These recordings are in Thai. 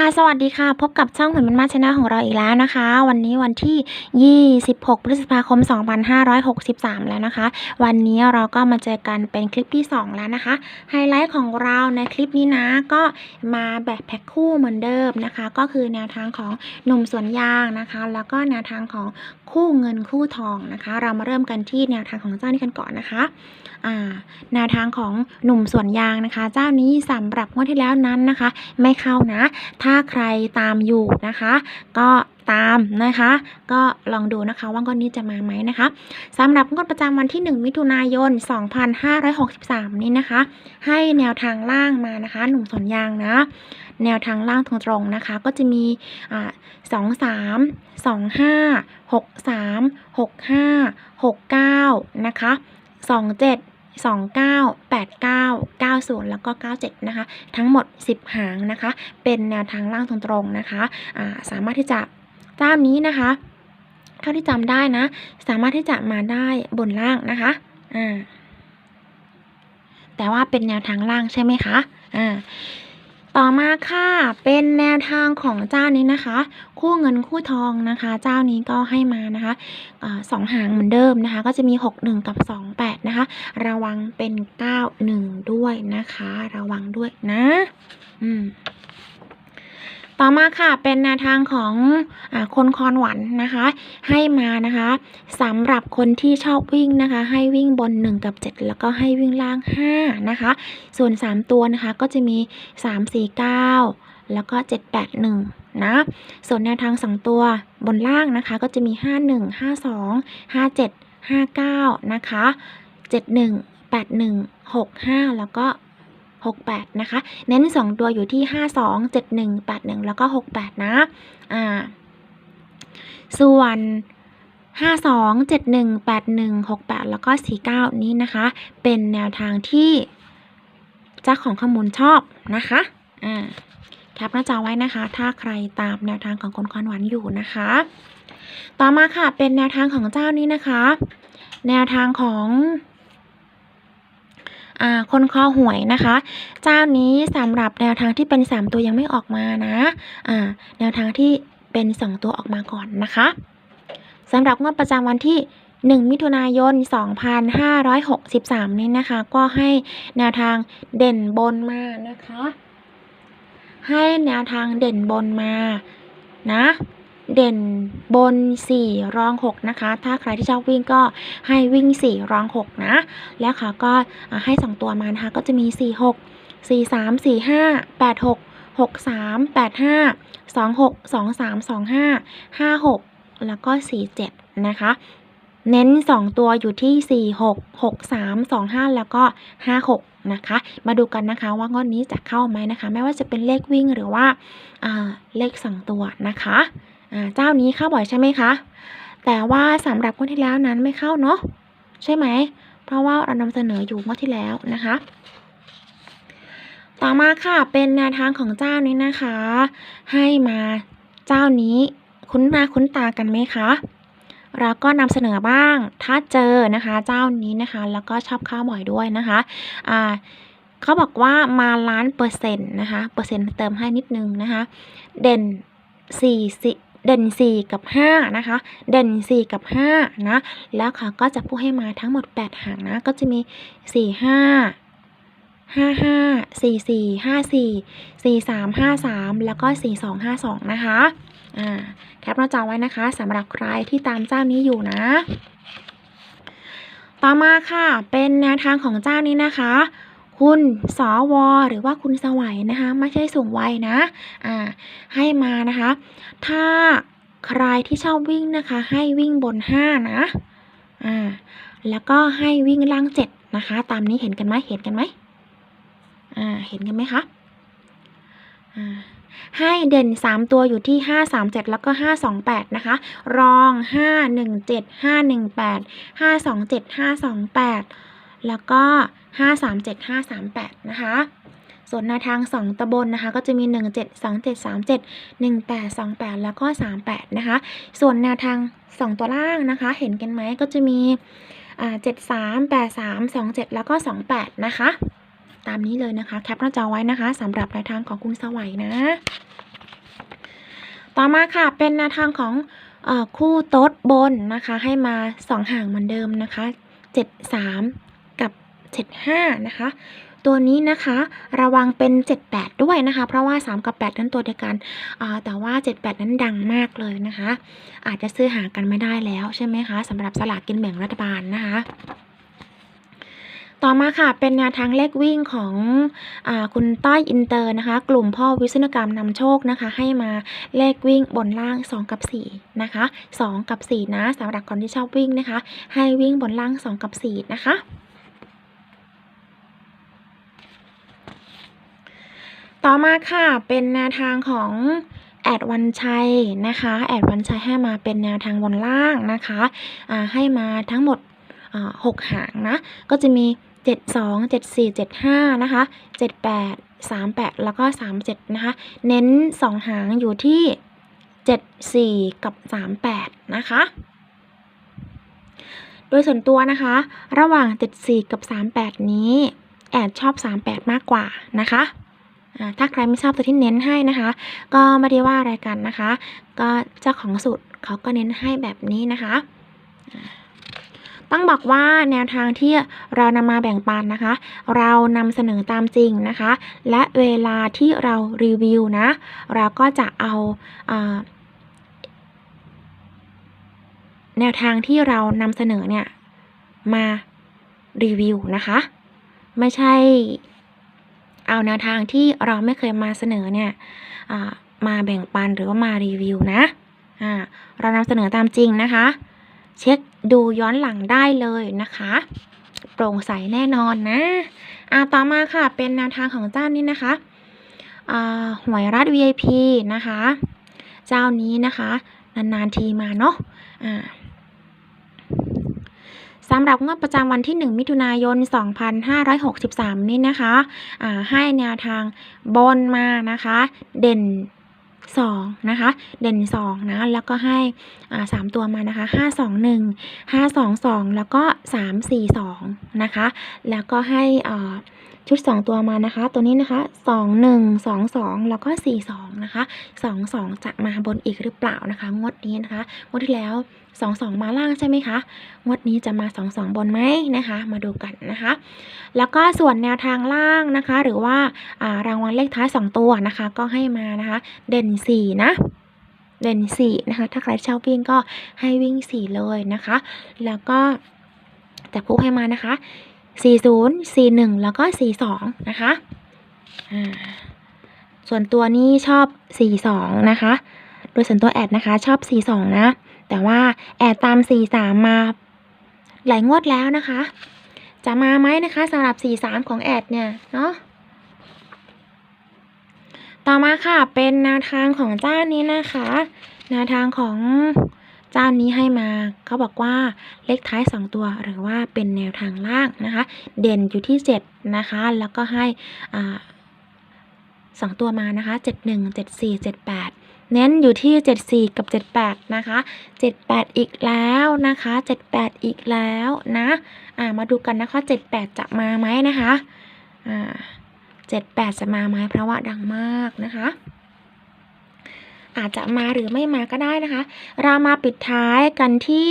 ค่ะสวัสดีค่ะ พบกับช่องเหมือนมันมาชนะของเราอีกแล้วนะคะ วันนี้วันที่ 26 พฤษภาคม 2563 แล้วนะคะ วันนี้เราก็มาเจอกันเป็นคลิปที่ 2 แล้วนะคะ ไฮไลท์ของเราในคลิปนี้นะ ก็มาแบบแพ็คคู่เหมือนเดิมนะคะ ก็คือแนวทางของหนุ่มสวนยางนะคะ แล้วก็แนวทางของคู่เงินคู่ทองนะคะ เรามาเริ่มกันที่แนวทางของเจ้านี้กันก่อนนะคะอ่าแนวทางของหนุ่มสวนยางนะคะ เจ้านี้สำหรับงวดที่แล้วนั้นนะคะ ไม่เข้านะถ้าใครตามอยู่นะคะ ก็ตามนะคะ ก็ลองดูนะคะว่างวดนี้จะมาไหมนะคะสำหรับงวดประจำวันที่ 1 มิถุนายน 2563 นี้นะคะ ให้แนวทางล่างมานะคะ หนุ่มสนยางนะ แนวทางล่างตรงๆนะคะ ก็จะมีอ่าสองสามสองห้าหกสามหกห้าหกเก้านะคะสองเจ็ด สองเก้าแปดเก้าเก้าศูนย์แล้วก็เก้าเจ็ดนะคะ ทั้งหมด 10 หางนะคะ เป็นแนวทางล่างตรงๆนะคะาสามารถที่จะเจ้านี้นะคะ เท่าที่จำได้นะ สามารถที่จะมาได้บนล่างนะคะอ่าแต่ว่าเป็นแนวทางล่างใช่ไหมคะอ่า ต่อมาค่ะเป็นแนวทางของเจ้านี้นะคะ คู่เงินคู่ทองนะคะ เจ้านี้ก็ให้มานะคะอสองหางเหมือนเดิมนะคะ ก็จะมี 6 1 กับ 2 8 นะคะ ระวังเป็น 9 1 ด้วยนะคะ ระวังด้วยนะ อืม ต่อมาค่ะเป็นแนวทางของอคนคอนหวันนะคะ ให้มานะคะสำหรับคนที่ชอบวิ่งนะคะ ให้วิ่งบน 1 กับ 7 แล้วก็ให้วิ่งล่าง 5 นะคะ ส่วน 3 ตัวนะคะก็จะมี 3 4 9 แล้วก็ 7 8 1 นะ ส่วนแนวทาง 2 ตัวบนล่างนะคะก็จะมี 5 1 5 2 5 7 5 9 นะคะ 71 81 65 แล้วก็ 68 นะคะ เน้น 2 ตัวอยู่ที่ 52 71 81 แล้วก็ 68 นะ อ่า ส่วน52 71 81 68 แล้วก็ 49 นี้นะคะ เป็นแนวทางที่เจ้าของข้อมูลชอบนะคะ อ่า แคปหน้าจอไว้นะคะ ถ้าใครตามแนวทางของคนคอนหวานอยู่นะคะ ต่อมาค่ะ เป็นแนวทางของเจ้านี้นะคะ แนวทางของ คนคอหวยนะคะ เจ้านี้สำหรับแนวทางที่เป็น 3 ตัวยังไม่ออกมานะอ่าแนวทางที่เป็น 2 ตัวออกมาก่อนนะคะสำหรับงวดประจำวันที่ 1 มิถุนายน 2563 นี้นะคะ ก็ให้แนวทางเด่นบนมานะคะ ให้แนวทางเด่นบนมานะ เด่นบน 4 รอง 6 นะคะ ถ้าใครที่ชอบวิ่งก็ให้วิ่ง 4 รอง 6 นะ แล้วค่ะก็ให้ 2 ตัวมานะคะ ก็จะมี 4 6 4 3 4 5 8 6 6 3 8 5 2 6 2 3 2 5 5 6 แล้วก็ 4 7 นะคะ เน้น 2 ตัวอยู่ที่ 4 6 6 3 2 5 แล้วก็ 5 6 นะคะ มาดูกันนะคะว่างวดนี้จะเข้าไหมนะคะ ไม่ว่าจะเป็นเลขวิ่งหรือว่าอาเลข 2 ตัวนะคะ เจ้านี้เข้าบ่อยใช่ไหมคะ แต่ว่าสำหรับงวดที่แล้วนั้นไม่เข้าเนาะใช่ไหม เพราะว่าเรานำเสนออยู่งวดที่แล้วนะคะ ต่อมาค่ะเป็นแนวทางของเจ้านี้นะคะ ให้มาเจ้านี้คุ้นหน้าคุ้นตากันไหมคะเราก็นำเสนอบ้างถ้าเจอนะคะ เจ้านี้นะคะ แล้วก็ชอบเข้าบ่อยด้วยนะคะอ่าเขาบอกว่ามาล้านเปอร์เซ็นต์นะคะ เปอร์เซ็นต์เติมให้นิดนึงนะคะ เด่นสี่สิ เด่น 4 กับ 5 นะคะ เด่น 4 กับ 5 นะ แล้วเขาก็จะพูดให้มาทั้งหมด 8 หางนะ ก็จะมี 4 5 5 5 4 4 5 4 4 3 5 3 แล้วก็ 4 2 5 2 นะคะ อ่า แคปหน้าจอไว้นะคะสำหรับใครที่ตามเจ้านี้อยู่นะ ต่อมาค่ะ เป็นแนวทางของเจ้านี้นะคะ คุณสวหรือว่าคุณสวัยนะคะไม่ใช่สูงวัยนะอ่าให้มานะคะ ถ้าใครที่ชอบวิ่งนะคะ ให้วิ่งบน 5 นะอ่าแล้วก็ให้วิ่งล่าง 7 นะคะ ตามนี้เห็นกันไหมเห็นกันไหมอ่าเห็นกันไหมคะอ่าให้เด่น 3 ตัวอยู่ที่ 5 3 7 แล้วก็ 5 2 8 นะคะ รอง 5 1 7 5 1 8 5 2 7 5 2 8 แล้วก็ 5 3 7 5 3 8 นะคะ ส่วนแนวทาง 2ตะบนนะคะ ก็จะมี 1 7 2 7 3 7 1 8 2 8 แล้วก็ 3 8 นะคะ ส่วนแนวทาง 2 ตัวล่างนะคะ เห็นกันไหมก็จะมีอ่า7 3 8 3 2 7แล้วก็2 8นะคะ ตามนี้เลยนะคะ แคปหน้าจอไว้นะคะสำหรับแนวทางของคุณสวัยนะ ต่อมาค่ะเป็นแนวทางของอคู่โต๊ดบนนะคะ ให้มา2ห่างเหมือนเดิมนะคะ73กับ 75 นะคะ ตัวนี้นะคะ ระวังเป็น 78 ด้วยนะคะ เพราะว่า 3 กับ 8 นั้นตัวเดียวกันอ่าแต่ว่า 78 นั้นดังมากเลยนะคะ อาจจะซื้อหากันไม่ได้แล้วใช่ไหมคะสำหรับสลากกินแบ่งรัฐบาลนะคะต่อมาค่ะ เป็นแนวทางเลขวิ่งของอาคุณต้อยอินเตอร์นะคะ กลุ่มพ่อวิศนกรรมนำโชคนะคะ ให้มาเลขวิ่งบนล่าง 2 กับ 4 นะคะ 2 กับ 4 นะสำหรับคนที่ชอบวิ่งนะคะ ให้วิ่งบนล่าง 2 กับ 4 นะคะ ต่อมาค่ะเป็นแนวทางของแอดวันชัยนะคะแอดวันชัยให้มาเป็นแนวทางบนล่างนะคะให้มาทั้งหมดอ่าหกหางนะก็จะมี 72 74 75นะคะ78 38 แล้วก็ 37นะคะเน้น 2 หางอยู่ที่ 74 กับ 38 นะคะโดยส่วนตัวนะคะ ระหว่าง 74 กับ 38 นี้ แอดชอบ 38 มากกว่านะคะ ถ้าใครไม่ชอบตัวที่เน้นให้นะคะ ก็ไม่ได้ว่าอะไรกันนะคะ ก็เจ้าของสูตรเขาก็เน้นให้แบบนี้นะคะต้องบอกว่าแนวทางที่เรานำมาแบ่งปันนะคะ เรานำเสนอตามจริงนะคะ และเวลาที่เรารีวิวนะ เราก็จะเอาอาแนวทางที่เรานำเสนอเนี่ย มารีวิวนะคะ ไม่ใช่ เอาแนวทางที่เราไม่เคยมาเสนอเนี่ยมาแบ่งปันหรือว่ามารีวิวนะเรานำเสนอตามจริงนะคะ เช็คดูย้อนหลังได้เลยนะคะ โปร่งใสแน่นอนนะอ่าต่อมาค่ะเป็นแนวทางของเจ้านี้นะคะหวยรัฐ VIP นะคะ เจ้านี้นะคะ นาน ๆ ทีมาเนาะอ่า สำหรับงวดประจำวันที่ 1 มิถุนายน 2563 นี้นะคะให้แนวทางบนมานะคะ เด่น 2 นะคะ เด่น 2 นะ แล้วก็ให้สามตัวมานะคะ 5 2 1 5 2 2 แล้วก็ 3 4 2 นะคะ แล้วก็ให้อ่า ชุด 2 ตัวมานะคะ ตัวนี้นะคะ 2 1 2 2 แล้วก็ 4 2 นะคะ 2 2 จะมาบนอีกหรือเปล่านะคะ งวดนี้นะคะ งวดที่แล้ว 2 2 มาล่างใช่ไหมคะ งวดนี้จะมา 2 2 บนไหมนะคะ มาดูกันนะคะ แล้วก็ส่วนแนวทางล่างนะคะ หรือว่าารางวัลเลขท้าย 2 ตัวนะคะ ก็ให้มานะคะ เด่น 4 นะเด่น4นะคะ ถ้าใครชอบวิ่งก็ให้วิ่ง 4 เลยนะคะ แล้วก็จับคู่ให้มานะคะ 40 41 แล้วก็ 42 นะคะ ส่วนตัวนี้ชอบ 42 นะคะ โดยส่วนตัวแอดนะคะชอบ 42 นะ แต่ว่าแอดตาม 43 มาหลายงวดแล้วนะคะ จะมาไหมนะคะสำหรับ 43 ของแอดเนี่ย เนาะต่อมาค่ะเป็นแนวทางของเจ้านี้นะคะแนวทางของ เจ้านี้ให้มาเขาบอกว่าเลขท้าย 2 ตัวหรือว่าเป็นแนวทางล่างนะคะ เด่นอยู่ที่ 7 นะคะ แล้วก็ให้สองตัวมานะคะ 71 74 78เน้นอยู่ที่ 74 กับ 78 นะคะ 78 อีกแล้วนะคะ 78 อีกแล้วนะ อ่า มาดูกันนะคะ 78 จะมาไหมนะคะ อ่า 78 จะมาไหมเพราะว่าดังมากนะคะ อาจจะมาหรือไม่มาก็ได้นะคะ เรามาปิดท้ายกันที่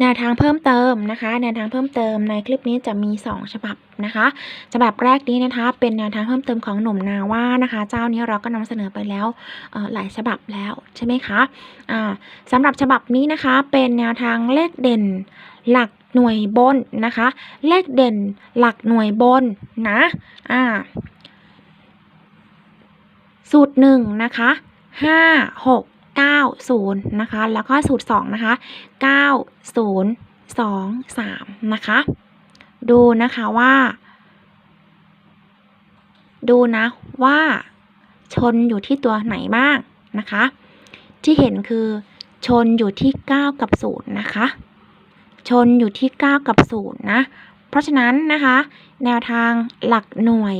แนวทางเพิ่มเติมนะคะแนวทางเพิ่มเติมในคลิปนี้จะมี 2 ฉบับนะคะฉบับแรกนี้นะคะเป็นแนวทางเพิ่มเติมของหนุ่มนาว่านะคะ เจ้านี้เราก็นำเสนอไปแล้วหลายฉบับแล้วใช่ไหมคะอ่าสำหรับฉบับนี้นะคะเป็นแนวทางเลขเด่นหลักหน่วยบนนะคะ เลขเด่นหลักหน่วยบนนะอ่าสูตรหนึ่งนะคะ ห้าหกเก้าศูนย์นะคะ แล้วก็สูตรสองนะคะเก้าศูนย์สองสามนะคะ ดูนะคะว่า ดูนะว่าชนอยู่ที่ตัวไหนบ้างนะคะ ที่เห็นคือชนอยู่ที่ 9 กับ0นะคะ ชนอยู่ที่ 9 กับ0นะ เพราะฉะนั้นนะคะ แนวทางหลักหน่วย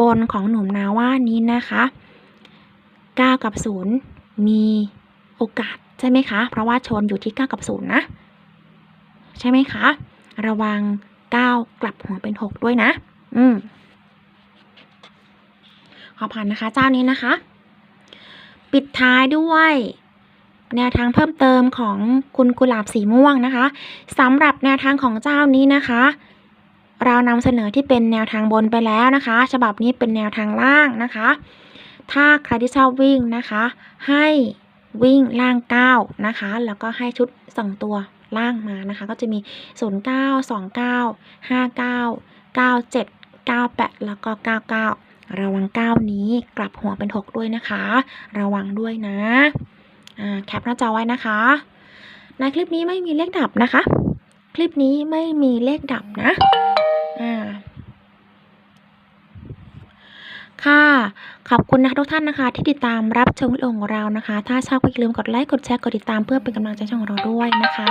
บนของหนุ่มนาว่านี้นะคะ 9 กับ 0 มีโอกาสใช่ไหมคะ เพราะว่าชนอยู่ที่ 9 กับ 0 นะ ใช่ไหมคะ ระวัง 9 กลับหัวเป็น 6 ด้วยนะ อืมขอผ่านนะคะ เจ้านี้นะคะ ปิดท้ายด้วยแนวทางเพิ่มเติมของคุณกุหลาบสีม่วงนะคะสำหรับแนวทางของเจ้านี้นะคะ เรานำเสนอที่เป็นแนวทางบนไปแล้วนะคะ ฉบับนี้เป็นแนวทางล่างนะคะ ถ้าใครที่ชอบวิ่งนะคะ ให้วิ่งล่าง9นะคะ แล้วก็ให้ชุด 2 ตัวล่างมานะคะ ก็จะมี 0 9 2 9 5 9 9 7 9 8 แล้วก็ 99 ระวัง 9 นี้กลับหัวเป็น 6 ด้วยนะคะ ระวังด้วยนะแคปหน้าจอไว้นะคะ ในคลิปนี้ไม่มีเลขดับนะคะ คลิปนี้ไม่มีเลขดับนะอ่า ค่ะ ขอบคุณนะคะทุกท่านนะคะ ที่ติดตามรับชมวิดีโอของเรานะคะ ถ้าชอบก็อย่าลืมกดไลค์กดแชร์กดติดตามเพื่อเป็นกำลังใจช่องของเราด้วยนะคะ